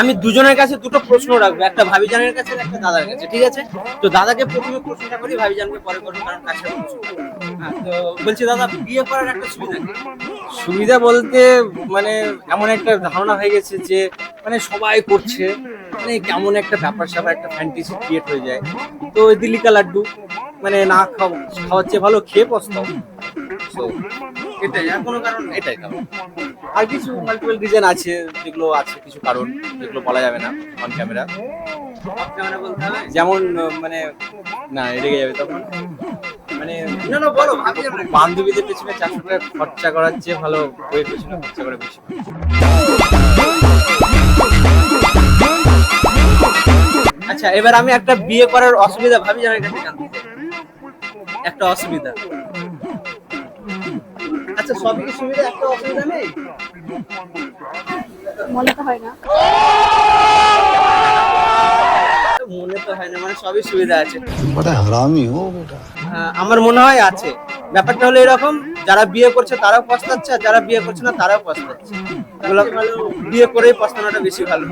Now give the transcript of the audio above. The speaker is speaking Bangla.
আমি দুজনের কাছে দুটো প্রশ্ন রাখব একটা ভাবি ভাবিজানের কাছে একটা দাদার কাছে ঠিক আছে? তো দাদাকে প্রথমে প্রশ্নটা করি ভাবিজানকে পরে করব কারণ কাছে হ্যাঁ তো বলছি দাদা বিয়ে করার একটা সুবিধা সুবিধা বলতে মানে এমন একটা ধারণা হয়ে গেছে যে মানে সবাই করছে মানে কেমন একটা ব্যাপার স্যাপার একটা ফ্যান্টাসি ক্রিয়েট হয়ে যায়। তো দিল্লিকা লাড্ডু মানে না খাও খাওয়ার চেয়ে ভালো খেয়ে পস্তাও। So, এটাই আর কোনো কারণ এটাই কারণ আর কিছু মাল্টিপল রিজন আছে যেগুলো আছে কিছু কারণ যেগুলো বলা যাবে না অন ক্যামেরা যেমন মানে না রেগে যাবে তখন। মানে। বান্ধবীদের পেছনে চারশো টাকা খরচা করার চেয়ে ভালো বইয়ের পেছনে খরচা করে বেশি। আচ্ছা এবার আমি একটা বিয়ে করার অসুবিধা ভাবিজানের কাছে জানতে একটা অসুবিধা। আচ্ছা সবই কি সুবিধা? একটা অসুবিধা নেই? মনে তো হয় না। মানে আছে। হ্যাঁ, আমার মনে হয় আছে। ব্যাপারটা হলো এরকম যারা বিয়ে করছে তারাও পস্তাচ্ছে আর যারা বিয়ে করছে না তারাও পস্তাচ্ছে। বিয়ে করেই পস্তানোটা বেশি ভালো।